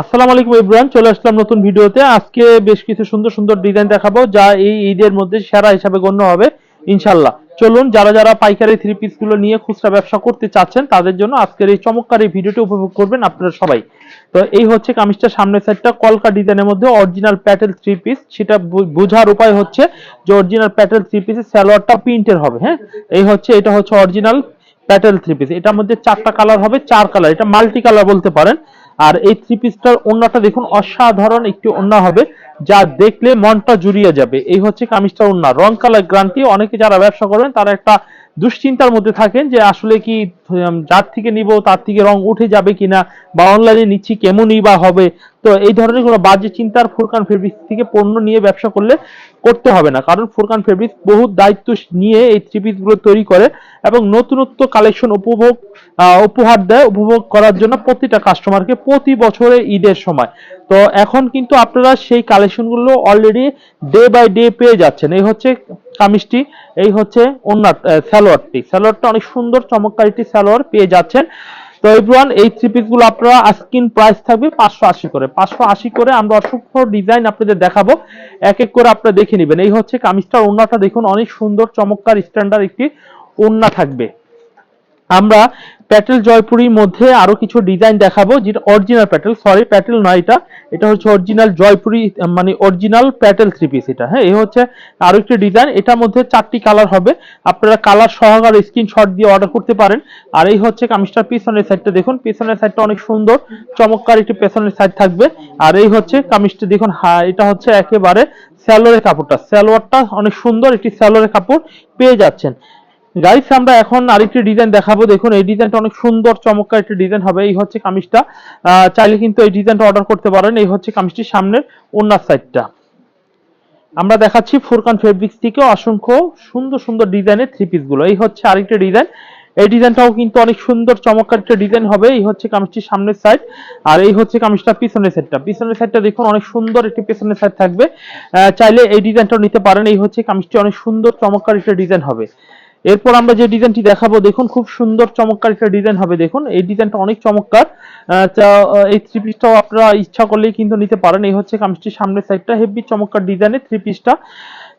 আসসালামু আলাইকুম ইব্রাহিম, চলে আসলাম নতুন ভিডিওতে। আজকে বেশ কিছু সুন্দর সুন্দর ডিজাইন দেখাবো, যা এই ঈদের মধ্যে সেরা হিসাবে গণ্য হবে ইনশাল্লাহ চলুন, যারা যারা পাইকারি থ্রি পিসগুলো নিয়ে খুচরা ব্যবসা করতে চাচ্ছেন, তাদের জন্য আজকের এই চমৎকার এই ভিডিওটি উপভোগ করবেন আপনারা সবাই। তো এই হচ্ছে কামিজটার সামনের সাইডটা কলকা ডিজাইনের মধ্যে অরিজিনাল প্যাটেল থ্রি পিস সেটা বোঝার উপায় হচ্ছে যে অরিজিনাল প্যাটেল থ্রি পিসের সালোয়ারটা প্রিন্টের হবে হ্যাঁ? এই হচ্ছে, এটা হচ্ছে অরিজিনাল প্যাটেল থ্রি পিস এটার মধ্যে চারটা কালার হবে, চার কালার এটা মাল্টি কালার বলতে পারেন। আর এই থ্রি পিসটার ওন্নাটা দেখুন অসাধারণ একটি ওন্না হবে, যা দেখলে মনটা জুড়িয়ে যাবে। এই হচ্ছে কামিজটার ওন্না রং কালার গ্রান্টি অনেকে যারা ব্যবসা করেন তারা একটা দুশ্চিন্তার মধ্যে থাকেন যে আসলে কি যার থেকে নিব, তার থেকে রং উঠে যাবে কিনা বা অনলাইনে নিচ্ছি কেমনই বা হবে, তো এই ধরনের কোনো বাজে চিন্তার ফুরকান ফেব্রিক্স থেকে পণ্য নিয়ে ব্যবসা করলে করতে হবে না। কারণ ফুরকান ফেব্রিক্স বহু দায়িত্ব নিয়ে এই থ্রি পিসগুলো তৈরি করে এবং নতুনত্ব কালেকশন উপভোগ উপহার দেয়, উপভোগ করার জন্য প্রতিটা কাস্টমারকে প্রতি বছরে ঈদের সময়। তো এখন কিন্তু আপনারা সেই কালেকশনগুলো অলরেডি ডে বাই ডে পেয়ে যাচ্ছেন। এই হচ্ছে কামিজটি, এই হচ্ছে ওনার স্যালোয়ারটি স্যালোয়ারটা অনেক সুন্দর, চমৎকার একটি স্যালোয়ার পেয়ে যাচ্ছেন। তো এভরিওয়ান, এই থ্রি পিসগুলো আপনারা আস্কিন প্রাইস থাকবে পাঁচশো আশি করে। পাঁচশো আশি করে আমরা অসংখ্য ডিজাইন আপনাদের দেখাবো। এক এক করে আপনারা দেখে নেবেন। এই হচ্ছে কামিজটার ওন্নাটা দেখুন, অনেক সুন্দর, চমৎকার স্ট্যান্ডার্ড একটি ওন্না থাকবে। আমরা প্যাটেল জয়পুরির মধ্যে আরও কিছু ডিজাইন দেখাবো, যেটা অরিজিনাল প্যাটেল সরি প্যাটেল নয় এটা। এটা হচ্ছে অরিজিনাল জয়পুরি মানে অরিজিনাল প্যাটেল থ্রি পিস এটা। হ্যাঁ এই হচ্ছে আরও একটি ডিজাইন এটার মধ্যে চারটি কালার হবে। আপনারা কালার সহকারে স্ক্রিনশট দিয়ে অর্ডার করতে পারেন। আর এই হচ্ছে কামিজটার পিছনের সাইডটা দেখুন। পিছনের সাইডটা অনেক সুন্দর, চমৎকার একটি পেছনের সাইড থাকবে। আর এই হচ্ছে কামিজটা দেখুন হ্যাঁ এটা হচ্ছে একেবারে স্যালোয়ারের কাপড়টা। স্যালোয়ারটা অনেক সুন্দর একটি স্যালোয়ারের কাপড় পেয়ে যাচ্ছেন। গাইস আমরা এখন আরেকটি ডিজাইন দেখাবো। দেখুন, এই ডিজাইনটা অনেক সুন্দর, চমৎকার একটি ডিজাইন হবে। এই হচ্ছে কামিজটা। চাইলে কিন্তু এই ডিজাইনটা অর্ডার করতে পারেন। এই হচ্ছে কামিজটির সামনের ওনার সাইডটা আমরা দেখাচ্ছি ফুরকান ফেব্রিক্স থেকে অসংখ্য সুন্দর সুন্দর ডিজাইনের থ্রি পিসগুলো। এই হচ্ছে আরেকটি ডিজাইন এই ডিজাইনটাও কিন্তু অনেক সুন্দর, চমৎকার একটা ডিজাইন হবে। এই হচ্ছে কামিজটির সামনের সাইড আর এই হচ্ছে কামিজটা পিছনের সাইডটা পিছনের সাইডটা দেখুন, অনেক সুন্দর একটি পিছনের সাইড থাকবে। চাইলে এই ডিজাইনটাও নিতে পারেন। এই হচ্ছে কামিজটি অনেক সুন্দর, চমৎকার একটা ডিজাইন হবে। এরপর আমরা যে ডিজাইনটি দেখাবো, দেখুন খুব সুন্দর চমৎকার একটা ডিজাইন হবে, দেখুন। এই ডিজাইনটা অনেক চমৎকার। এই থ্রি পিসটাও আপনারা ইচ্ছা করলেই কিন্তু নিতে পারেন। এই হচ্ছে কামিজটির সামনের সাইডটা হেভি চমৎকার ডিজাইনের থ্রি পিসটা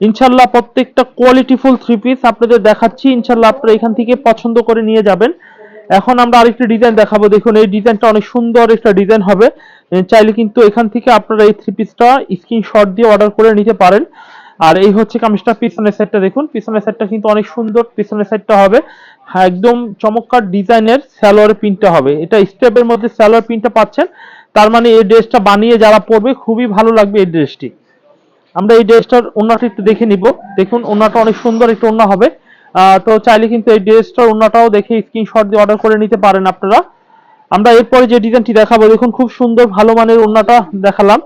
ইনশাল্লাহ প্রত্যেকটা কোয়ালিটিফুল থ্রি পিস আপনাদের দেখাচ্ছি। ইনশাল্লাহ আপনারা এখান থেকে পছন্দ করে নিয়ে যাবেন। এখন আমরা আরেকটি ডিজাইন দেখাবো। দেখুন, এই ডিজাইনটা অনেক সুন্দর একটা ডিজাইন হবে। চাইলে কিন্তু এখান থেকে আপনারা এই থ্রি পিসটা স্ক্রিনশট দিয়ে অর্ডার করে নিতে পারেন। আর এই হচ্ছে কামিজটা, পিছনের সাইডটা দেখুন। পিছনের সাইডটা কিন্তু অনেক সুন্দর। পিছনের সাইডটা হবে একদম চমৎকার ডিজাইনের স্যালোয়ার প্রিন্টটা হবে। এটা স্টেপের মধ্যে স্যালোয়ার প্রিন্টটা পাচ্ছেন। তার মানে এই ড্রেসটা বানিয়ে যারা পরবে, খুবই ভালো লাগবে এই ড্রেসটি। আমরা এই ড্রেসটার ওন্নাটা একটু দেখে নিব। দেখুন, ওন্নাটা অনেক সুন্দর একটু ওন্না হবে। তো চাইলে কিন্তু এই ড্রেসটার ওন্নাটাও দেখে স্ক্রিনশট দিয়ে অর্ডার করে নিতে পারেন আপনারা। আমরা এরপরে যে ডিজাইনটি দেখাবো, দেখুন, খুব সুন্দর, ভালো মানের ওন্নাটা দেখালাম।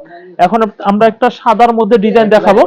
এখন আমরা একটা সাদার মধ্যে ডিজাইন দেখাবো।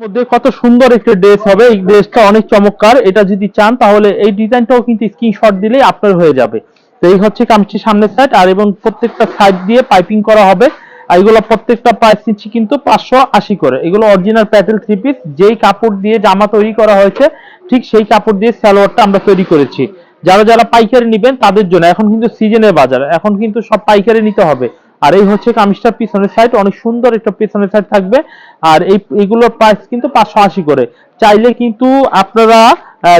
মধ্যে কত সুন্দর একটা ড্রেস হবে। এই ড্রেসটা অনেক চমৎকার। এটা যদি চান, তাহলে এই ডিজাইনটাও কিন্তু স্ক্রিনশট দিলেই আপনার হয়ে যাবে। তো এই হচ্ছে কামিজটির সামনের সাইড আর এবং প্রত্যেকটা সাইড দিয়ে পাইপিং করা হবে। আর এগুলো প্রত্যেকটা প্রাইস নিচ্ছি কিন্তু পাঁচশো আশি করে। এগুলো অরিজিনাল প্যাটেল থ্রি পিস যেই কাপড় দিয়ে জামা তৈরি করা হয়েছে, ঠিক সেই কাপড় দিয়ে সালোয়ারটা আমরা তৈরি করেছি। যারা যারা পাইকারি নেবেন, তাদের জন্য। এখন কিন্তু সিজনের বাজার। এখন কিন্তু সব পাইকারি নিতে হবে। আর এই হচ্ছে কামিজটার পিছনের সাইড অনেক সুন্দর একটা পিছনের সাইড থাকবে। আর এই, এগুলোর প্রাইস কিন্তু পাঁচশো আশি করে। চাইলে কিন্তু আপনারা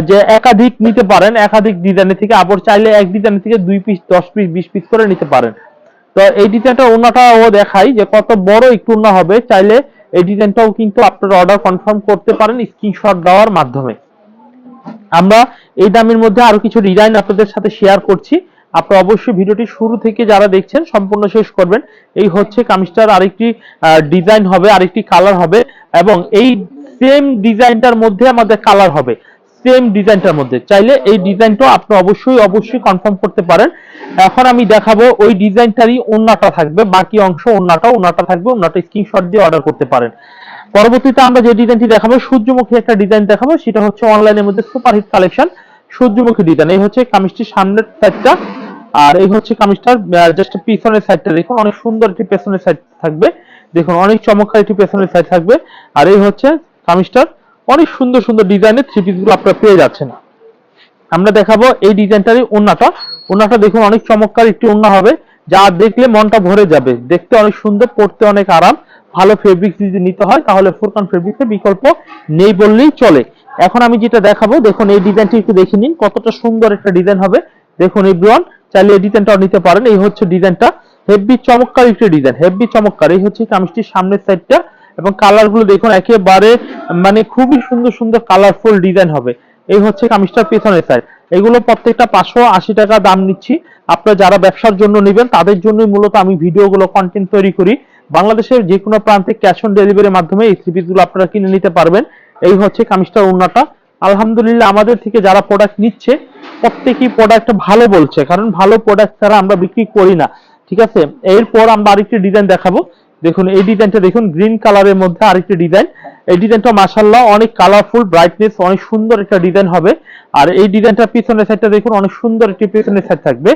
যে একাধিক নিতে পারেন, একাধিক ডিজাইনের থেকে, আবার চাইলে এক ডিজাইনের থেকে দুই পিস দশ পিস বিশ পিস করে নিতে পারেন। তো এই ডিজাইনটা ওনাটা ও দেখাই যে কত বড় একটু ওনা হবে। চাইলে এই ডিজাইনটাও কিন্তু আপনারা অর্ডার কনফার্ম করতে পারেন স্ক্রিনশট দেওয়ার মাধ্যমে। আমরা এই দামের মধ্যে আরও কিছু ডিজাইন আপনাদের সাথে শেয়ার করছি। আপনারা অবশ্যই ভিডিওটি শুরু থেকে যারা দেখছেন, সম্পূর্ণ শেষ করবেন। এই হচ্ছে কামিজটার আরেকটি ডিজাইন হবে, আরেকটি কালার হবে এবং এই সেম ডিজাইনটার মধ্যে আমাদের কালার হবে। সেম ডিজাইনটার মধ্যে। চাইলে এই ডিজাইনটা আপনি অবশ্যই অবশ্যই কনফার্ম করতে পারেন। এখন আমি দেখাবো ওই ডিজাইনটারই ওন্নাটা থাকবে, বাকি অংশ ওন্নাটা ওন্নাটা থাকবে ওন্নাটা স্ক্রিনশট দিয়ে অর্ডার করতে পারেন। পরবর্তীতে আমরা যে ডিজাইনটি দেখাবো, সূর্যমুখী একটা ডিজাইন দেখাবো, সেটা হচ্ছে অনলাইনের মধ্যে সুপারহিট কালেকশন সূর্যমুখী ডিজাইন। এই হচ্ছে কামিজটির সামনের সাইডটা আর এই হচ্ছে কামিজটার জাস্ট পিছনের সাইডটা দেখুন, অনেক সুন্দর একটি পেছনের সাইড থাকবে। দেখুন, অনেক চমৎকার একটি পেছনের সাইড থাকবে। আর এই হচ্ছে কামিজটার, অনেক সুন্দর সুন্দর ডিজাইনের থ্রি পিসগুলো আপনারা পেয়ে যাচ্ছেন। আমরা দেখাবো এই ডিজাইনটারই ওন্নাটা ওন্নাটা দেখুন, অনেক চমৎকার একটি ওন্না হবে। যা দেখলে মনটা ভরে যাবে। দেখতে অনেক সুন্দর, পড়তে অনেক আরাম। ভালো ফেব্রিক যদি নিতে হয়, তাহলে ফুরকান ফেব্রিক্সের বিকল্প নেই বললেই চলে। এখন আমি যেটা দেখাবো, দেখুন, এই ডিজাইনটি একটু দেখে নিন, কতটা সুন্দর একটা ডিজাইন হবে। দেখুন এই ব্রন চাইলে এই ডিজাইনটাও নিতে পারেন। এই হচ্ছে ডিজাইনটা হেভি চমৎকার একটা ডিজাইন হেভি চমৎকার। এই হচ্ছে কামিজটির সামনের সাইডটা এবং কালারগুলো দেখুন, একেবারে মানে খুবই সুন্দর সুন্দর কালারফুল ডিজাইন হবে। এই হচ্ছে কামিজটার পেছনের সাইড এগুলো প্রত্যেকটা পাঁচশো আশি টাকা দাম নিচ্ছি। আপনারা যারা ব্যবসার জন্য নেবেন, তাদের জন্যই মূলত আমি ভিডিওগুলো কন্টেন্ট তৈরি করি। বাংলাদেশের যে কোনো প্রান্তে ক্যাশ অন ডেলিভারির মাধ্যমে এই থ্রি গুলো আপনারা কিনে নিতে পারবেন। এই হচ্ছে কামিজটার ওড়নাটা। আলহামদুলিল্লাহ, আমাদের থেকে যারা প্রোডাক্ট নিচ্ছে প্রত্যেকই প্রোডাক্ট ভালো বলছে, কারণ ভালো প্রোডাক্ট ছাড়া আমরা বিক্রি করি না, ঠিক আছে? এরপর আমরা আরেকটি ডিজাইন দেখাবো। দেখুন, এই ডিজাইনটা দেখুন গ্রিন কালারের মধ্যে আরেকটি ডিজাইন এই ডিজাইনটা মাশাল্লাহ অনেক কালারফুল ব্রাইটনেস অনেক সুন্দর একটা ডিজাইন হবে। আর এই ডিজাইনটার পিছনের সাইডটা দেখুন, অনেক সুন্দর একটি পিছনের সাইড থাকবে।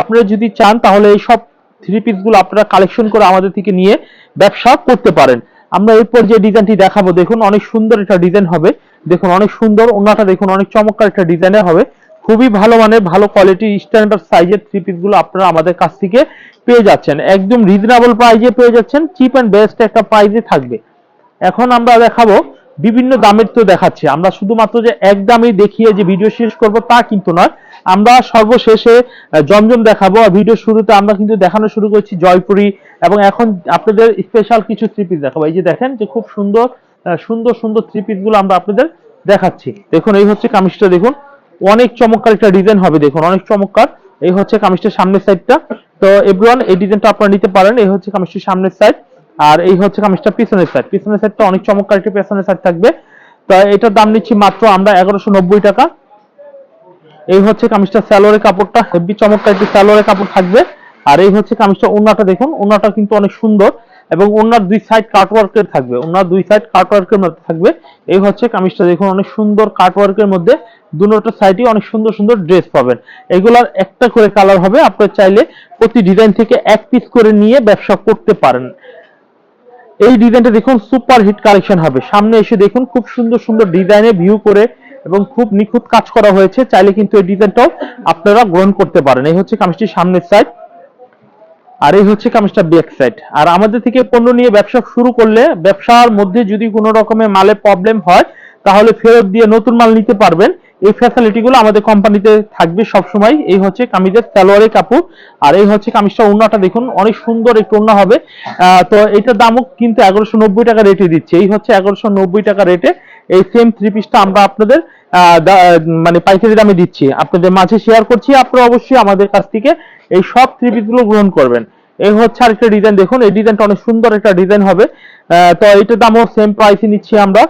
আপনারা যদি চান, তাহলে এই সব থ্রি পিসগুলো আপনারা কালেকশন করে আমাদের থেকে নিয়ে ব্যবসা করতে পারেন। আমরা এরপর যে ডিজাইনটি দেখাবো, দেখুন, অনেক সুন্দর একটা ডিজাইন হবে। দেখুন, অনেক সুন্দর, ওনাটা দেখুন, অনেক চমৎকার একটা ডিজাইনের হবে। খুবই ভালো মানের, ভালো কোয়ালিটির স্ট্যান্ডার্ড সাইজের থ্রি পিসগুলো আপনারা আমাদের কাছ থেকে পেয়ে যাচ্ছেন। একদম রিজনেবল প্রাইজে পেয়ে যাচ্ছেন চিপ অ্যান্ড বেস্ট একটা প্রাইজে থাকবে। এখন আমরা দেখাবো বিভিন্ন দামের তো দেখাচ্ছি। আমরা শুধুমাত্র যে এক দামেই দেখিয়ে যে ভিডিও শেষ করব তা কিন্তু নয়। আমরা সর্বশেষে জমজম দেখাবো আর ভিডিও শুরুতে আমরা কিন্তু দেখানো শুরু করছি জয়পুরি এবং এখন আপনাদের স্পেশাল কিছু থ্রি পিস দেখাবো। এই যে দেখেন যে খুব সুন্দর সুন্দর সুন্দর থ্রি পিসগুলো আমরা আপনাদের দেখাচ্ছি। দেখুন, এই হচ্ছে কামিজটা, দেখুন। অনেক চমৎকার একটা ডিজাইন হবে, দেখুন, অনেক চমৎকার। এই হচ্ছে কামিজটার সামনের সাইডটা তো এভরিওয়ান, এই ডিজাইনটা আপনারা নিতে পারেন, এই হচ্ছে কামিজটির সামনের সাইড আর এই হচ্ছে কামিজটা পিছনের সাইড পিছনের সাইডটা অনেক চমৎকার একটি পিছনের সাইড থাকবে। তো এটার দাম নিচ্ছি মাত্র আমরা এগারোশো নব্বই টাকা। এই হচ্ছে কামিজটা স্যালোরের কাপড়টা, হেভি চমৎকার একটি স্যালোরের কাপড় থাকবে। আর এই হচ্ছে কামিজটা ওনাটা দেখুন ওনাটা কিন্তু অনেক সুন্দর। এবং ওনার দুই সাইড কাটওয়ার্কের থাকবে। ওনার দুই সাইড কাটওয়ার্কের মধ্যে থাকবে। এই হচ্ছে কামিজটা, দেখুন অনেক সুন্দর কাটওয়ার্কের মধ্যে দুটো সাইডে অনেক সুন্দর সুন্দর ড্রেস পাবেন। এগুলার একটা করে কালার হবে, আপনারা চাইলে প্রতি ডিজাইন থেকে এক পিস করে নিয়ে ব্যবসা করতে পারেন। এই ডিজাইনটা দেখুন সুপার হিট কালেকশন হবে। সামনে এসে দেখুন খুব সুন্দর সুন্দর ডিজাইনে ভিউ করে এবং খুব নিখুঁত কাজ করা হয়েছে। চাইলে কিন্তু এই ডিজাইনটাও আপনারা গ্রহণ করতে পারেন। এই হচ্ছে কামিজটির সামনের সাইড আর এই হচ্ছে কামিজটা ব্যাক সাইড আর আমাদের থেকে পণ্য নিয়ে ব্যবসা শুরু করলে ব্যবসার মধ্যে যদি কোনো রকমের মালে প্রবলেম হয়, তাহলে ফেরত দিয়ে নতুন মাল নিতে পারবেন। এই ফ্যাসিলিটি গুলো আমাদের কোম্পানিতে থাকবে সবসময়। এই হচ্ছে কামিজের সালোয়ারের কাপড়। আর এই হচ্ছে কামিজটা ওড়নাটা দেখুন, অনেক সুন্দর একটু ওড়না হবে। তো এটার দামও কিন্তু এগারোশো নব্বই টাকা রেটে দিচ্ছে। এই হচ্ছে এগারোশো নব্বই টাকা রেটে এই সেম থ্রি পিসটা আমরা আপনাদের মানে পাইকারি দামে দিচ্ছি। আপনাদের মাঝে শেয়ার করছি, আপনারা অবশ্যই আমাদের কাছ থেকে এই সব থ্রি পিসগুলো গ্রহণ করবেন। এই হচ্ছে আরেকটা ডিজাইন দেখুন, এই ডিজাইনটা অনেক সুন্দর একটা ডিজাইন হবে। তো এটার দামও সেম প্রাইসে নিচ্ছি আমরা,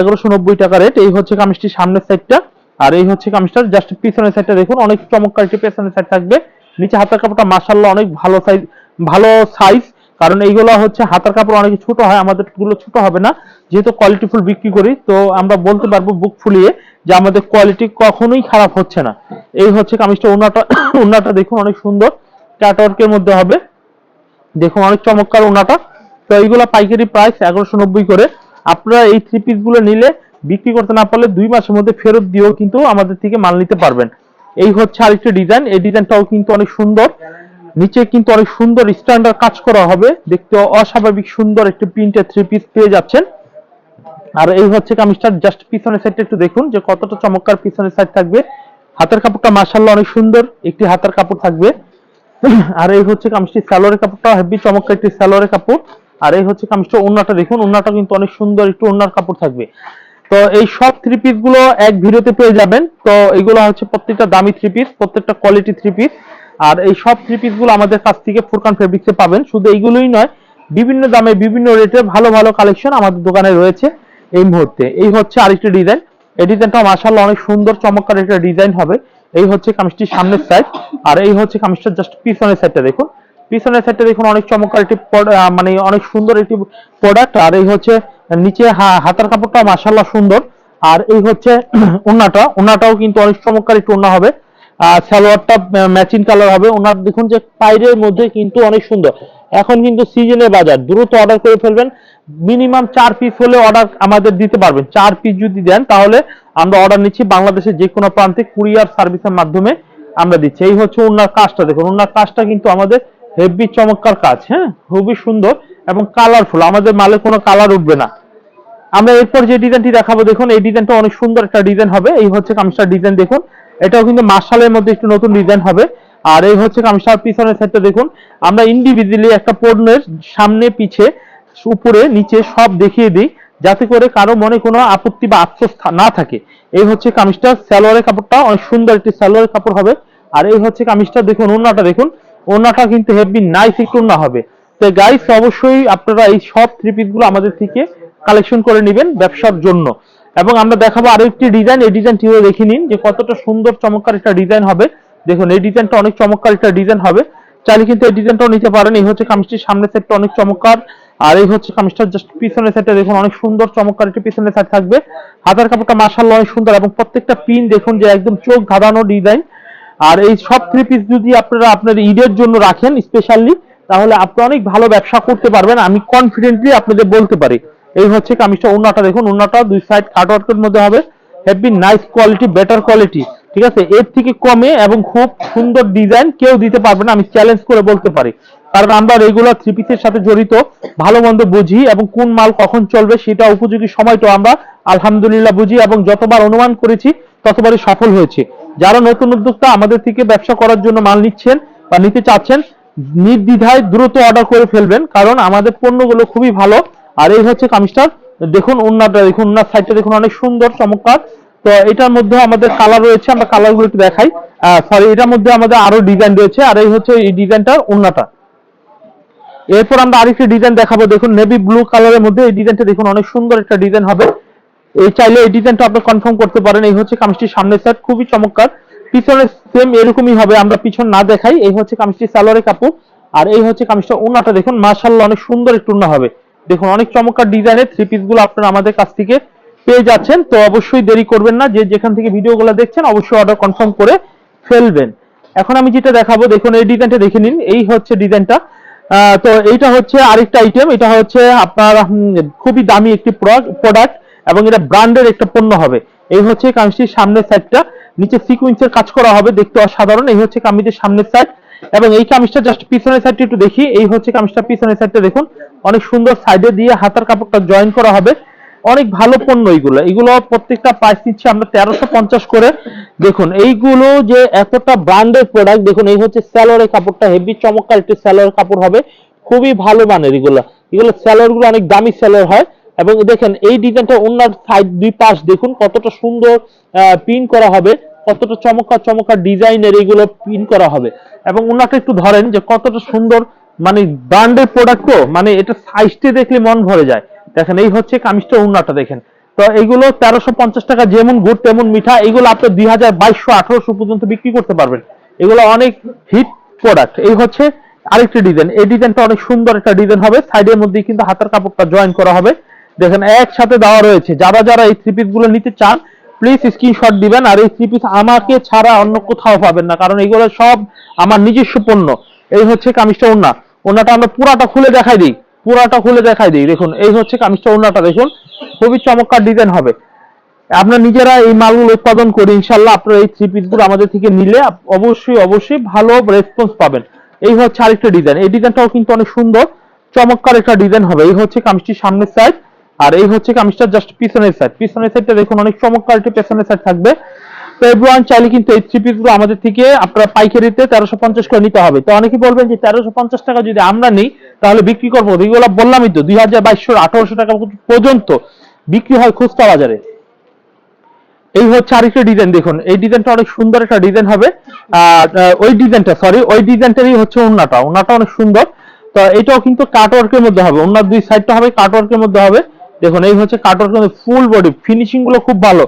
এগারোশো নব্বই টাকা রেট এই হচ্ছে কামিজটির সামনের সাইডটা আর এই হচ্ছে কামিজটার জাস্ট পিছনের সাইডটা দেখুন, অনেক চমৎকার একটি পেছনের সাইড থাকবে। নিচে হাতের কাপড়টা মাসাল্লাহ অনেক ভালো সাইজ ভালো সাইজ কারণ এইগুলো হচ্ছে হাতের কাপড় অনেক ছোট হয় আমাদেরগুলো ছোট হবে না। যেহেতু কোয়ালিটি ফুল বিক্রি করি, তো আমরা বলতে পারব বুক ফুলিয়ে যে আমাদের কোয়ালিটি কখনোই খারাপ হচ্ছে না। এই হচ্ছে কামিজটা ওনাটা ওনাটা দেখুন অনেক সুন্দর ক্যাটওয়ার্কের মধ্যে হবে। দেখুন অনেক চমৎকার ওনাটা তো এইগুলা পাইকারি প্রাইস এগারোশো নব্বই করে। আপনারা এই থ্রি পিসগুলো নিলে বিক্রি করতে না পারলে দুই মাসের মধ্যে ফেরত দিয়েও কিন্তু আমাদের থেকে মাল নিতে পারবেন। এই হচ্ছে আরেকটি ডিজাইন এই ডিজাইনটাও কিন্তু অনেক সুন্দর। নিচে কিন্তু অনেক সুন্দর স্ট্যান্ডার্ড কাজ করা হবে। দেখতে অস্বাভাবিক সুন্দর একটি প্রিন্টের থ্রি পিস পেয়ে যাচ্ছেন। আর এই হচ্ছে কামিজটার জাস্ট পিছনের সাইডটা একটু দেখুন যে কতটা চমৎকার পিছনের সাইড থাকবে। হাতের কাপড়টা মাশাল্লাহ অনেক সুন্দর, একটি হাতের কাপড় থাকবে। আর এই হচ্ছে কামিজটি স্যালোয়ারের কাপড়টা, হেভি চমৎকার একটি স্যালোয়ারের কাপড়। আর এই হচ্ছে কামিজটা ওন্নাটা দেখুন ওন্নাটা কিন্তু অনেক সুন্দর একটু ওন্নার কাপড় থাকবে। তো এই সব থ্রি পিসগুলো এক ভিডিওতে পেয়ে যাবেন। তো এইগুলো হচ্ছে প্রত্যেকটা দামি থ্রি পিস প্রত্যেকটা কোয়ালিটি থ্রি পিস আর এই সব থ্রি পিসগুলো আমাদের কাছ থেকে ফুরকান ফেব্রিক্সে পাবেন। শুধু এইগুলোই নয়, বিভিন্ন দামে, বিভিন্ন রেটে ভালো ভালো কালেকশন আমাদের দোকানে রয়েছে এই মুহূর্তে। এই হচ্ছে আরেকটি ডিজাইন এই ডিজাইনটা মাশাআল্লাহ অনেক সুন্দর, চমৎকার একটা ডিজাইন হবে। এই হচ্ছে কামিজটির সামনের সাইড আর এই হচ্ছে কামিজটার জাস্ট পিছনের সাইডটা দেখুন। পিছনের সাইডটা দেখুন, অনেক চমৎকার একটি মানে অনেক সুন্দর একটি প্রোডাক্ট আর এই হচ্ছে নিচে হাতার কাপড়টা মাশাআল্লাহ সুন্দর। আর এই হচ্ছে ওন্নাটা ওন্নাটাও কিন্তু অনেক চমৎকার একটু ওন্না হবে। আর সালোয়ারটা ম্যাচিং কালার হবে। ওনার দেখুন যে পাইরের মধ্যে কিন্তু অনেক সুন্দর। এখন কিন্তু সিজনের বাজার। দ্রুত অর্ডার করে ফেলবেন। মিনিমাম চার পিস হলে অর্ডার আমাদের দিতে পারবেন। চার পিস যদি দেন, তাহলে আমরা অর্ডার নিচ্ছি বাংলাদেশের যে কোনো প্রান্তে কুরিয়ার সার্ভিসের মাধ্যমে আমরা দিচ্ছি। এই হচ্ছে ওনার কাজটা। দেখুন ওনার কাজটা কিন্তু আমাদের হেভি চমৎকার কাজ। হ্যাঁ খুবই সুন্দর। এবং কালারফুল আমাদের মালে কোনো কালার উঠবে না। আমরা এরপর যে ডিজাইনটি দেখাবো, দেখুন, এই ডিজাইনটা অনেক সুন্দর একটা ডিজাইন হবে। এই হচ্ছে কামিজটার ডিজাইন দেখুন। এটাও কিন্তু মার্শালের মধ্যে একটু নতুন ডিজাইন হবে। আর এই হচ্ছে কামিজটার পিছনের সাইডটা দেখুন। আমরা ইন্ডিভিজুয়ালি একটা পণ্যের সামনে, পিছে, উপরে, নিচে সব দেখিয়ে দিই, যাতে করে কারও মনে কোনো আপত্তি বা আফসোস না থাকে। এই হচ্ছে কামিজটা সালোয়ারের কাপড়টা, অনেক সুন্দর একটি সালোয়ারের কাপড় হবে। আর এই হচ্ছে কামিজটা দেখুন, ওড়নাটা দেখুন। ওড়নাটা কিন্তু হেভি নাইস একটু ওড়না হবে। তো গাইস অবশ্যই আপনারা এই সব থ্রি পিসগুলো আমাদের থেকে কালেকশন করে নেবেন ব্যবসার জন্য। এবং আমরা দেখাবো আরও একটি ডিজাইন এই ডিজাইনটিও দেখে নিন যে কতটা সুন্দর, চমৎকার একটা ডিজাইন হবে। দেখুন, এই ডিজাইনটা অনেক চমৎকার একটা ডিজাইন হবে। চাইলে কিন্তু এই ডিজাইনটাও নিতে পারেন। এই হচ্ছে কামিজটির সামনের সেটটা অনেক চমৎকার। আর এই হচ্ছে কামিজটার জাস্ট পিছনের সেটটা দেখুন, অনেক সুন্দর, চমৎকার একটি পিছনের সেট থাকবে। হাতার কাপড়টা মার্শাল্লাহ অনেক সুন্দর এবং প্রত্যেকটা পিন দেখুন যে একদম চোখ ধাঁধানো ডিজাইন আর এই সব থ্রি পিস যদি আপনারা আপনার ঈদের জন্য রাখেন স্পেশালি তাহলে আপনি অনেক ভালো ব্যবসা করতে পারবেন, আমি কনফিডেন্টলি আপনাদের বলতে পারি। এই হচ্ছে কামিজটা ওন্নাটা দেখুন ওন্নাটা দুই সাইড কাটওয়ার্কের মধ্যে হবে। Heavy nice quality better quality ঠিক আছে? এর থেকে কমে এবং খুব সুন্দর ডিজাইন কেউ দিতে পারবে না, আমি চ্যালেঞ্জ করে বলতে পারি। কারণ আমরা রেগুলার থ্রি পিসের সাথে জড়িত, ভালো মন্দ বুঝি এবং কোন মাল কখন চলবে সেটা উপযোগী সময়টা আমরা আলহামদুলিল্লাহ বুঝি এবং যতবার অনুমান করেছি, ততবারই সফল হয়েছে। যারা নতুন উদ্যোক্তা আমাদের থেকে ব্যবসা করার জন্য মাল নিচ্ছেন বা নিতে চাচ্ছেন নির্দ্বিধায় দ্রুত অর্ডার করে ফেলবেন, কারণ আমাদের পণ্যগুলো খুবই ভালো। আর এই হচ্ছে কামিজটার, দেখুন উন্নাটা দেখুন উন্নার সাইডটা দেখুন অনেক সুন্দর, চমৎকার। তো এটার মধ্যে আমাদের কালার রয়েছে, আমরা কালারগুলো একটু দেখাই। সরি এটার মধ্যে আমাদের আরও ডিজাইন রয়েছে, আর এই হচ্ছে এই ডিজাইনটার উন্নাটা এরপর আমরা আরেকটি ডিজাইন দেখাবো, দেখুন নেভি ব্লু কালারের মধ্যে এই ডিজাইনটা দেখুন অনেক সুন্দর একটা ডিজাইন হবে। এই চাইলে এই ডিজাইনটা আপনি কনফার্ম করতে পারেন, এই হচ্ছে কামিজটির সামনের সাইড খুবই চমৎকার। পিছনে সেম এরকমই হবে, আমরা পিছন না দেখাই। এই হচ্ছে কামিজটি সালোয়ারের কাপড়, আর এই হচ্ছে কামিজটা উন্নাটা দেখুন, মাশাআল্লাহ, অনেক সুন্দর একটু উন্না হবে। দেখুন, অনেক চমৎকার ডিজাইনের থ্রি পিসগুলো আপনারা আমাদের কাছ থেকে পেয়ে যাচ্ছেন। তো অবশ্যই দেরি করবেন না, যে যেখান থেকে ভিডিওগুলো দেখছেন, অবশ্যই অর্ডার কনফার্ম করে ফেলবেন। এখন আমি যেটা দেখাবো, দেখুন, এই ডিজাইনটা দেখে নিন। এই হচ্ছে ডিজাইনটা তো এইটা হচ্ছে আরেকটা আইটেম এটা হচ্ছে আপনার খুবই দামি একটি প্রোডাক্ট এবং এটা ব্র্যান্ডের একটা পণ্য হবে। এই হচ্ছে কামিজটির সামনের সাইডটা নিচে সিকুয়েন্সের কাজ করা হবে দেখতে অসাধারণ। এই হচ্ছে কামিজের সামনের সাইড এবং এই কামিজটা জাস্ট পিছনের সাইডটা একটু দেখি। এই হচ্ছে কামিজটা পিছনের সাইডটা দেখুন। অনেক সুন্দর সাইডে দিয়ে হাতার কাপড়টা জয়েন করা হবে। অনেক ভালো পণ্য এইগুলো এগুলো প্রত্যেকটা প্রাইস নিচ্ছে আমরা তেরোশো পঞ্চাশ করে। দেখুন, এইগুলো যে এতটা ব্র্যান্ডের প্রোডাক্ট দেখুন, এই হচ্ছে স্যালোয়ারের কাপড়টা। হেভি চমৎকার একটি স্যালোয়ার কাপড় হবে। খুবই ভালো মানের এগুলো। এগুলো স্যালোয়ারগুলো অনেক দামি স্যালোয়ার হয়। এবং দেখেন, এই ডিজাইনটা অন্যার সাইড দুই পাশ দেখুন কতটা সুন্দর পিন করা হবে, কতটা চমৎকার চমৎকার ডিজাইনের এইগুলো পিন করা হবে। এবং ওনাটা একটু ধরেন যে কতটা সুন্দর মানে ব্র্যান্ডের প্রোডাক্ট তো মানে এটা সাইজটি দেখলে মন ভরে যায়। দেখেন, এই হচ্ছে কামিজটা উন্নাটা দেখেন। তো এইগুলো তেরোশো পঞ্চাশ টাকা যেমন গুড়, তেমন মিঠা, এগুলো আপনি দুই হাজার বাইশশো আঠারোশো পর্যন্ত বিক্রি করতে পারবেন। এগুলো অনেক হিট প্রোডাক্ট এই হচ্ছে আরেকটি ডিজাইন এই ডিজাইনটা অনেক সুন্দর একটা ডিজাইন হবে। সাইডের মধ্যে কিন্তু হাতের কাপড়টা জয়েন করা হবে। দেখেন, একসাথে দেওয়া রয়েছে। যারা যারা এই থ্রি পিসগুলো নিতে চান প্লিজ স্ক্রিনশট দিবেন আর এই থ্রি পিস আমাকে ছাড়া অন্য কোথাও পাবেন না, কারণ এগুলো সব আমার নিজস্ব পণ্য। এই হচ্ছে কামিজটা ওন্না ওন্নাটা আমরা পুরাটা খুলে দেখাই দিই। পুরাটা খুলে দেখাই দিই। দেখুন, এই হচ্ছে কামিজটা ওন্নাটা দেখুন। খুবই চমৎকার ডিজাইন হবে। আপনার নিজেরা এই মালগুলো উৎপাদন করে ইনশাল্লাহ আপনারা এই থ্রি পিসগুলো আমাদের থেকে নিলে অবশ্যই অবশ্যই ভালো রেসপন্স পাবেন। এই হচ্ছে আরেকটা ডিজাইন এই ডিজাইনটাও কিন্তু অনেক সুন্দর, চমৎকার একটা ডিজাইন হবে। এই হচ্ছে কামিজটির সামনের সাইড আর এই হচ্ছে কামিজটা জাস্ট পিছনের সাইড পিছনের সাইডটা দেখুন, অনেক চমৎকার একটি পেছনের সাইড থাকবে। তো এভরিওয়ান চাইলে কিন্তু এই থ্রি পিসগুলো আমাদের থেকে আপনারা পাইকারিতে তেরোশো পঞ্চাশ করে নিতে হবে। তো অনেকে বলবেন যে তেরোশো পঞ্চাশ টাকা যদি আমরা নিই, তাহলে বিক্রি করব। এগুলো বললামই তো, দুই হাজার বাইশশো আঠারোশো টাকা পর্যন্ত বিক্রি হয় খুচরা বাজারে। এই হচ্ছে আরেকটা ডিজাইন দেখুন, এই ডিজাইনটা অনেক সুন্দর একটা ডিজাইন হবে। ওই ডিজাইনটা সরি ওই ডিজাইনটারই হচ্ছে ওন্নাটা। ওন্নাটা অনেক সুন্দর। তো এটাও কিন্তু কাটওয়ার্কের মধ্যে হবে। ওন্নার দুই সাইডটা হবে কাটওয়ার্কের মধ্যে হবে। দেখুন, এই হচ্ছে কাটওয়ার্কের মধ্যে ফুল বডি ফিনিশিংগুলো খুব ভালো।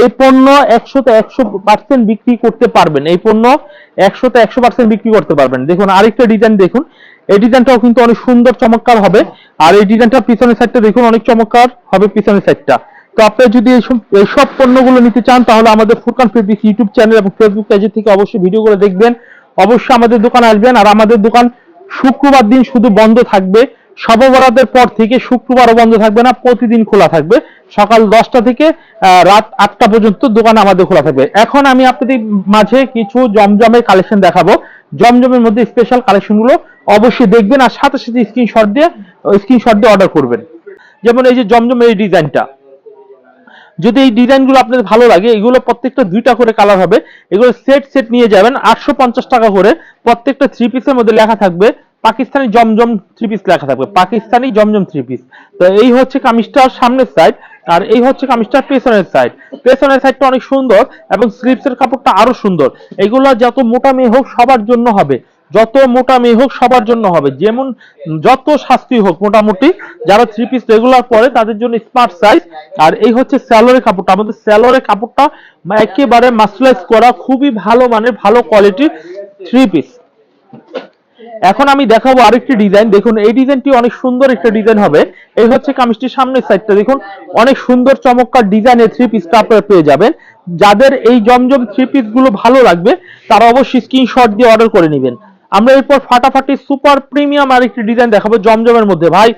এই পণ্য একশোতে একশো পার্সেন্ট বিক্রি করতে পারবেন। এই পণ্য একশোতে একশো পার্সেন্ট বিক্রি করতে পারবেন। দেখুন, আরেকটা ডিজাইন দেখুন। এই ডিজাইনটাও কিন্তু অনেক সুন্দর, চমৎকার হবে। আর এই ডিজাইনটা পিছনের সাইডটা দেখুন, অনেক চমৎকার হবে পিছনের সাইডটা তো আপনারা যদি এইসব পণ্যগুলো নিতে চান, তাহলে আমাদের ফুরকান ফেব্রিক্স ইউটিউব চ্যানেল এবং ফেসবুক পেজের থেকে অবশ্যই ভিডিওগুলো দেখবেন। অবশ্যই আমাদের দোকান আসবেন। আর আমাদের দোকান শুক্রবার দিন শুধু বন্ধ থাকবে। সব বরাদের পর থেকে শুক্রবারও বন্ধ থাকবে না, প্রতিদিন খোলা থাকবে। সকাল দশটা থেকে রাত আটটা পর্যন্ত দোকান আমাদের খোলা থাকবে। এখন আমি আপনাদের মাঝে কিছু জমজমের কালেকশন দেখাবো। জমজমের মধ্যে স্পেশাল কালেকশনগুলো অবশ্যই দেখবেন আর সাথে সাথে স্ক্রিনশট দিয়ে স্ক্রিনশট দিয়ে অর্ডার করবেন। যেমন এই যে জমজম এই ডিজাইনটা। যদি এই ডিজাইনগুলো আপনাদের ভালো লাগে, এগুলো প্রত্যেকটা দুইটা করে কালার হবে। এগুলো সেট সেট নিয়ে যাবেন। আটশো পঞ্চাশ টাকা করে প্রত্যেকটা থ্রি পিসের মধ্যে লেখা থাকবে পাকিস্তানি জমজম থ্রি পিস লেখা থাকবে, পাকিস্তানি জমজম থ্রি পিস তো এই হচ্ছে কামিজটার সামনের সাইড আর এই হচ্ছে কামিজটার পেছনের সাইড পেছনের সাইডটা অনেক সুন্দর এবং স্লিপসের কাপড়টা আরও সুন্দর। এগুলো যত মোটা মেয়ে হোক সবার জন্য হবে। যত মোটা মেয়ে হোক সবার জন্য হবে। যেমন যত শাস্তি হোক মোটামুটি, যারা থ্রি পিস রেগুলার পরে তাদের জন্য স্মার্ট সাইজ আর এই হচ্ছে স্যালোরের কাপড়টা। আমাদের স্যালোরের কাপড়টা একেবারে মাসলাইজ করা খুবই ভালো মানের, ভালো কোয়ালিটির থ্রি পিস এখন আমি দেখাবো আরেকটি ডিজাইন। দেখুন, এই ডিজাইনটি অনেক সুন্দর একটা ডিজাইন হবে। এই হচ্ছে কামিজটির সামনের সাইডটা। দেখুন, অনেক সুন্দর, চমৎকার ডিজাইনের থ্রি পিসটা আপনারা পেয়ে যাবেন। যাদের এই জমজম থ্রি পিসগুলো ভালো লাগবে, তারা অবশ্যই স্ক্রিনশট দিয়ে অর্ডার করে নেবেন। আমরা এরপর ফাটাফাটি সুপার প্রিমিয়াম আরেকটি ডিজাইন দেখাবো জমজমের মধ্যে। ভাই,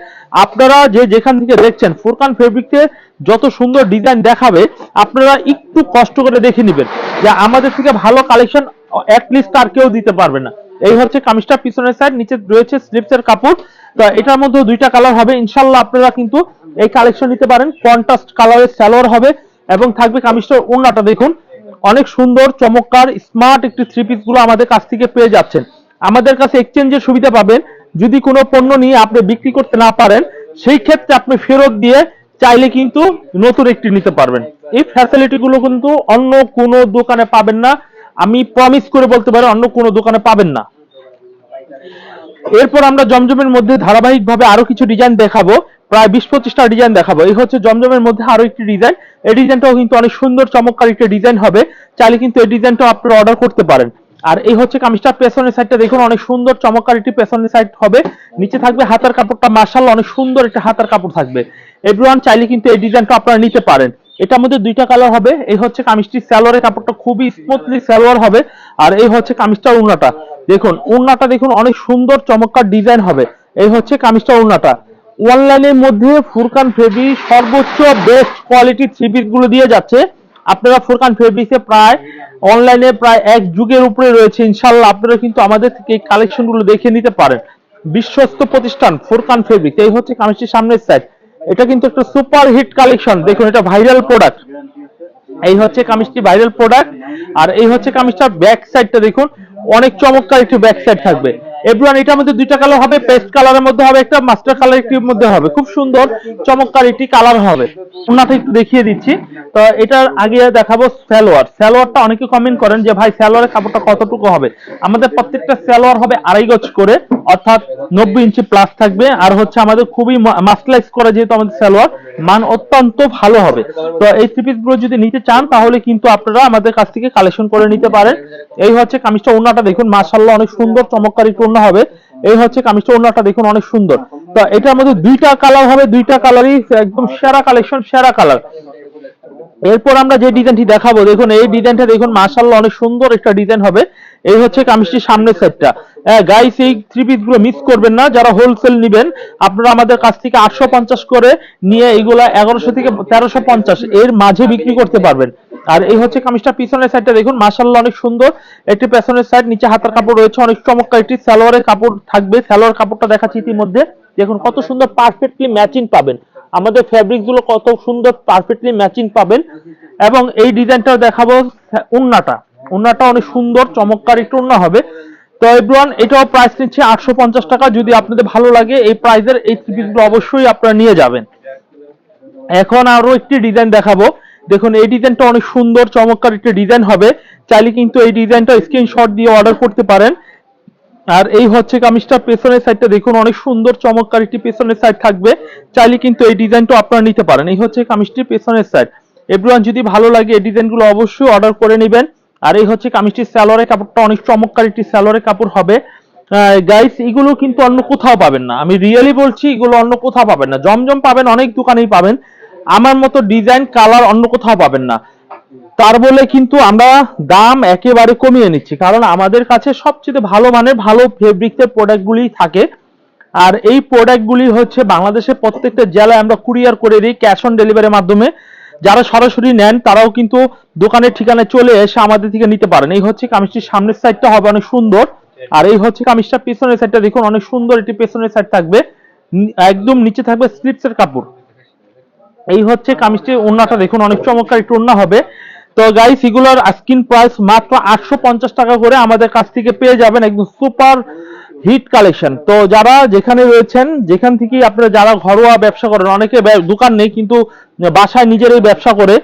আপনারা যে যেখান থেকে দেখছেন ফুরকান ফেব্রিক্সে যত সুন্দর ডিজাইন দেখাবে, আপনারা একটু কষ্ট করে দেখে নেবেন যে আমাদের থেকে ভালো কালেকশন লিস্ট আর কেউ দিতে পারবে না। এই হচ্ছে কামিজটা, পিছনের সাইড নিচে রয়েছে স্লিপসের কাপড়। তো এটার মধ্যে দুইটা কালার হবে। ইনশাল্লাহ আপনারা কিন্তু এই কালেকশন নিতে পারেন। কন্ট্রাস্ট কালারের সালোয়ার হবে এবং থাকবে কামিজটার ওড়নাটা দেখুন। অনেক সুন্দর, চমৎকার স্মার্ট একটি থ্রি পিসগুলো আমাদের কাছ থেকে পেয়ে যাচ্ছেন। আমাদের কাছে এক্সচেঞ্জের সুবিধা পাবেন। যদি কোনো পণ্য নিয়ে আপনি বিক্রি করতে না পারেন, সেই ক্ষেত্রে আপনি ফেরত দিয়ে চাইলে কিন্তু নতুন একটি নিতে পারবেন। এই ফ্যাসিলিটি গুলো কিন্তু অন্য কোনো দোকানে পাবেন না। আমি প্রমিস করে বলতে পারি, অন্য কোনো দোকানে পাবেন না। এরপর আমরা জমজমের মধ্যে ধারাবাহিকভাবে আরও কিছু ডিজাইন দেখাবো, প্রায় বিশ পঁচিশটা ডিজাইন দেখাবো। এই হচ্ছে জমজমের মধ্যে আরও একটি ডিজাইন এই ডিজাইনটাও কিন্তু অনেক সুন্দর, চমৎকার একটি ডিজাইন হবে। চাইলে কিন্তু এই ডিজাইনটাও আপনারা অর্ডার করতে পারেন। আর এই হচ্ছে কামিজটার পেছনের সাইডটা দেখুন, অনেক সুন্দর, চমৎকার একটি পেছনের সাইড হবে। নিচে থাকবে হাতার কাপড়টা মার্শাল অনেক সুন্দর একটা হাতার কাপড় থাকবে। এভরিওয়ান চাইলে কিন্তু এই ডিজাইনটা আপনারা নিতে পারেন। এটার মধ্যে দুইটা কালার হবে। এই হচ্ছে কামিজটির স্যালোয়ারের কাপড়টা খুবই স্মুথলি স্যালোয়ার হবে। আর এই হচ্ছে কামিজটার উন্নাটা। দেখুন উন্নাটা দেখুন, অনেক সুন্দর, চমৎকার ডিজাইন হবে। এই হচ্ছে কামিজটার উন্নাটা। অনলাইনের মধ্যে ফুরকান ফেব্রি সর্বোচ্চ বেস্ট কোয়ালিটির থ্রি গুলো দিয়ে যাচ্ছে। আপনারা ফুরকান ফেব্রিক্সে প্রায় অনলাইনে প্রায় এক যুগের উপরে রয়েছে ইনশাল্লাহ আপনারা কিন্তু আমাদের থেকে এই কালেকশনগুলো দেখে নিতে পারেন। বিশ্বস্ত প্রতিষ্ঠান ফুরকান ফেব্রিক এই হচ্ছে কামিজটির সামনের সাইড এটা কিন্তু একটা সুপার হিট কালেকশন। দেখুন, এটা ভাইরাল প্রোডাক্ট এই হচ্ছে কামিজটি ভাইরাল প্রোডাক্ট আর এই হচ্ছে কামিজটার ব্যাক সাইডটা দেখুন। অনেক চমৎকার একটি ব্যাক সাইড থাকবে। এভরিওয়ান এটার মধ্যে দুইটা কালার হবে পেস্ট কালারের মধ্যে হবে একটা মাস্টার কালার একটির মধ্যে হবে। খুব সুন্দর চমৎকার একটি কালার হবে। ওনাটা একটু দেখিয়ে দিচ্ছি। তো এটার আগে দেখাবো সালোয়ার। সালোয়ারটা অনেকে কমেন্ট করেন যে ভাই সালোয়ারের কাপড়টা কতটুকু হবে? আমাদের প্রত্যেকটা সালোয়ার হবে আড়াই গজ করে অর্থাৎ নব্বই ইঞ্চি প্লাস থাকবে। আর হচ্ছে আমাদের খুবই মাসলাইজ করা যেহেতু আমাদের সালোয়ার মান অত্যন্ত ভালো হবে। তো এই থ্রি যদি নিতে চান তাহলে কিন্তু আপনারা আমাদের কাছ থেকে কালেকশন করে নিতে পারেন। এই হচ্ছে কামিজটা ওড়নাটা দেখুন মাশাল্লাহ অনেক সুন্দর চমৎকার একটু ওড়না হবে। এই হচ্ছে কামিজটা, ওড়নাটা দেখুন অনেক সুন্দর। তো এটার মধ্যে দুইটা কালার হবে, দুইটা কালারই একদম সেরা কালেকশন সেরা কালার এরপর আমরা যে ডিজাইনটি দেখাবো, দেখুন এই ডিজাইনটা দেখুন মাশাল্লাহ অনেক সুন্দর একটা ডিজাইন হবে। এই হচ্ছে কামিজটির সামনের সেটটা হ্যাঁ গাইস এই থ্রি পিসগুলো মিস করবেন না। যারা হোলসেল নিবেন, আপনারা আমাদের কাছ থেকে আটশো পঞ্চাশ করে নিয়ে এগুলা এগারোশো থেকে তেরোশো এর মাঝে বিক্রি করতে পারবেন। আর এই হচ্ছে কামিজটা, পিছনের সাইডটা দেখুন মাশাল্লাহ অনেক সুন্দর। একটি পেছনের সাইড নিচে হাতার কাপড় রয়েছে, অনেক চমৎকার একটি সালোয়ারের কাপড় থাকবে। সালোয়ার কাপড়টা দেখাচ্ছি ইতিমধ্যে। দেখুন, কত সুন্দর পারফেক্টলি ম্যাচিং পাবেন। আমাদের ফ্যাব্রিকগুলো কত সুন্দর পারফেক্টলি ম্যাচিং পাবেন। এবং এই ডিজাইনটা দেখাবো, উন্নাটা। উন্নাটা অনেক সুন্দর, চমৎকার একটু উন্না হবে। তো এভরিওয়ান এটাও প্রাইস নিচ্ছে আটশো পঞ্চাশ টাকা। যদি আপনাদের ভালো লাগে, এই প্রাইসের এই থ্রি অবশ্যই আপনারা নিয়ে যাবেন। এখন আরও একটি ডিজাইন দেখাবো। দেখুন, এই ডিজাইনটা অনেক সুন্দর, চমৎকার একটি ডিজাইন হবে। চাইলে কিন্তু এই ডিজাইনটা স্ক্রিনশট দিয়ে অর্ডার করতে পারেন। আর এই হচ্ছে কামিজটা, পেছনের সাইডটা দেখুন, অনেক সুন্দর, চমৎকার একটি পেছনের সাইড থাকবে। চাইলে কিন্তু এই ডিজাইনটা আপনারা নিতে পারেন। এই হচ্ছে কামিজটির পেছনের সাইড এভরিওয়ান যদি ভালো লাগে এই ডিজাইনগুলো অবশ্যই অর্ডার করে নেবেন। আর এই হচ্ছে কামিজটির স্যালোয়ারের কাপড়টা, অনেক চমৎকার একটি স্যালোয়ারের কাপড় হবে। গাইস এগুলো কিন্তু অন্য কোথাও পাবেন না। আমি রিয়েলি বলছি, এগুলো অন্য কোথাও পাবেন না। জমজম পাবেন, অনেক দোকানেই পাবেন। আমার মতো ডিজাইন কালার অন্য কোথাও পাবেন না। তার বলে কিন্তু আমরা দাম একেবারে কমিয়ে নিচ্ছি, কারণ আমাদের কাছে সবচেয়ে ভালো মানের ভালো ফেব্রিক্সের প্রোডাক্টগুলি থাকে। আর এই প্রোডাক্টগুলি হচ্ছে বাংলাদেশের প্রত্যেকটা জেলায় আমরা কুরিয়ার করে দিই ক্যাশ অন ডেলিভারির মাধ্যমে। যারা সরাসরি নেন, তারাও কিন্তু দোকানের ঠিকানায় চলে এসে আমাদের থেকে নিতে পারেন। এই হচ্ছে কামিজটির সামনের সাইডটা হবে অনেক সুন্দর। আর এই হচ্ছে কামিজটা পেছনের সাইডটা দেখুন, অনেক সুন্দর একটি পেছনের সাইড থাকবে। একদম নিচে থাকবে স্লিপসের কাপড়। এই হচ্ছে কামিজটির ওড়নাটা দেখুন, অনেক চমৎকার একটু ওড়না হবে। তো গাইস এগুলোর স্ক্রিন প্রাইস মাত্র আটশো পঞ্চাশ টাকা করে আমাদের কাছ থেকে পেয়ে যাবেন একদম সুপার হিট কালেকশন তো যারা যেখানে রয়েছেন, যেখান থেকে আপনারা যারা ঘরোয়া ব্যবসা করেন, অনেকে দোকান নেই কিন্তু বাসায় নিজেরাই ব্যবসা করে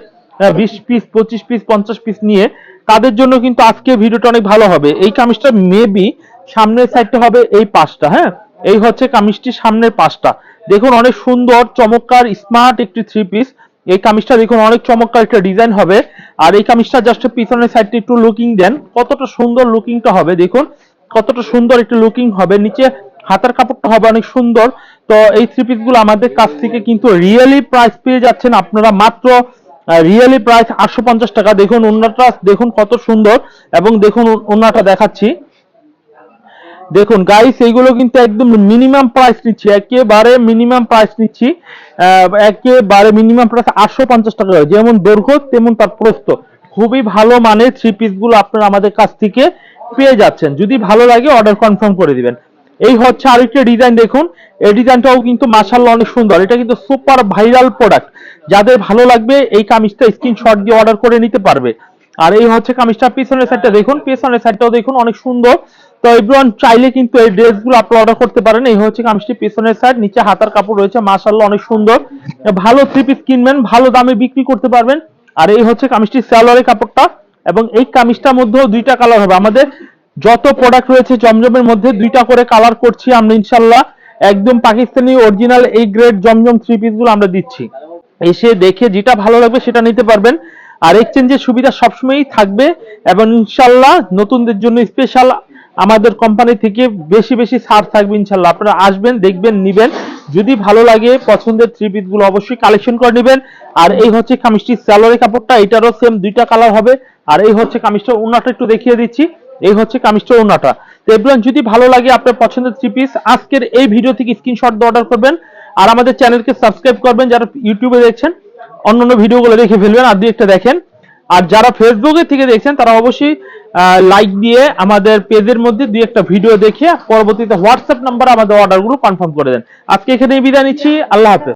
বিশ পিস পঁচিশ পিস পঞ্চাশ পিস নিয়ে, তাদের জন্য কিন্তু আজকে ভিডিওটা অনেক ভালো হবে। এই কামিজটা মেবি সামনের সাইডটা হবে এই পাশটা হ্যাঁ? এই হচ্ছে কামিজটির সামনের পাশটা। দেখুন অনেক সুন্দর, চমৎকার স্মার্ট একটি থ্রি পিস এই কামিজটা দেখুন অনেক চমৎকার একটা ডিজাইন হবে। আর এই কামিজটা জাস্ট পিছনের সাইডটা একটু লুকিং দেন। কতটা সুন্দর লুকিংটা হবে, দেখুন। কতটা সুন্দর একটু লুকিং হবে। নিচে হাতার কাপড়টা হবে অনেক সুন্দর। তো এই থ্রি পিসগুলো আমাদের কাছ থেকে কিন্তু রিয়েলি প্রাইস পেয়ে যাচ্ছেন আপনারা মাত্র রিয়েলি প্রাইস আটশো পঞ্চাশ টাকা। দেখুন ওনাটা দেখুন কত সুন্দর। এবং দেখুন ওনাটা দেখাচ্ছি। দেখুন গাইস এইগুলো কিন্তু একদম মিনিমাম প্রাইস নিচ্ছি, একেবারে মিনিমাম প্রাইস নিচ্ছি একেবারে মিনিমাম প্রাইস আটশো পঞ্চাশ টাকা। যেমন দৈর্ঘ্য, তেমন তার প্রস্থ। খুবই ভালো মানের থ্রি পিসগুলো আপনারা আমাদের কাছ থেকে পেয়ে যাচ্ছেন। যদি ভালো লাগে অর্ডার কনফার্ম করে দিবেন। এই হচ্ছে আরেকটা ডিজাইন দেখুন। এই ডিজাইনটাও কিন্তু মাশাআল্লাহ অনেক সুন্দর। এটা কিন্তু সুপার ভাইরাল প্রোডাক্ট যাদের ভালো লাগবে, এই কামিজটা স্ক্রিনশট দিয়ে অর্ডার করে নিতে পারবে। আর এই হচ্ছে কামিজটা, পিছনের সাইডটা দেখুন, পিছনের সাইডটাও দেখুন, অনেক সুন্দর। তো এভরিওয়ান চাইলে কিন্তু এই ড্রেসগুলো আপনি অর্ডার করতে পারেন। এই হচ্ছে কামিজটি পিছনের সাইড নিচে হাতার কাপড় রয়েছে, মাশাআল্লাহ অনেক সুন্দর। ভালো থ্রি পিস কিনবেন, ভালো দামে বিক্রি করতে পারবেন। আর এই হচ্ছে কামিজটি সালোয়ারের কাপড়টা এবং এই কামিজটার মধ্যেও দুইটা কালার হবে। আমাদের যত প্রোডাক্ট রয়েছে জমজমের মধ্যে দুইটা করে কালার করছি আমরা ইনশাল্লাহ একদম পাকিস্তানি অরিজিনাল এই গ্রেড জমজম থ্রি পিসগুলো আমরা দিচ্ছি। এসে দেখে যেটা ভালো লাগবে সেটা নিতে পারবেন। আর এক্সচেঞ্জের সুবিধা সবসময়ই থাকবে এবং ইনশাল্লাহ নতুনদের জন্য স্পেশাল আমাদের কোম্পানি থেকে বেশি বেশি ছাড় থাকবে ইনশাল্লাহ। আপনারা আসবেন, দেখবেন, নিবেন। যদি ভালো লাগে, পছন্দের থ্রি পিসগুলো অবশ্যই কালেকশন করে নেবেন। আর এই হচ্ছে কামিজটির স্যালোয়ারের কাপড়টা, এটারও সেম দুইটা কালার হবে। আর এই হচ্ছে কামিজটা, ওনাটা একটু দেখিয়ে দিচ্ছি। এই হচ্ছে কামিজটা, ওনাটা। তো এভরিওয়ান যদি ভালো লাগে আপনার পছন্দের থ্রি পিস আজকের এই ভিডিও থেকে স্ক্রিনশট দিয়ে অর্ডার করবেন। আর আমাদের চ্যানেলকে সাবস্ক্রাইব করবেন, যারা ইউটিউবে দেখছেন। অন্যান্য ভিডিওগুলো দেখে ফেলবেন। আর দুই একটা দেখেন। আর যারা ফেসবুকে থেকে দেখছেন, তারা অবশ্যই লাইক দিয়ে আমাদের পেজের মধ্যে দুই একটা ভিডিও দেখে পরবর্তীতে হোয়াটসঅ্যাপ নাম্বার আমাদের অর্ডারগুলো কনফার্ম করে দেন। আজকে এখানে বিদায় নিচ্ছি। আল্লাহ হাফেজ।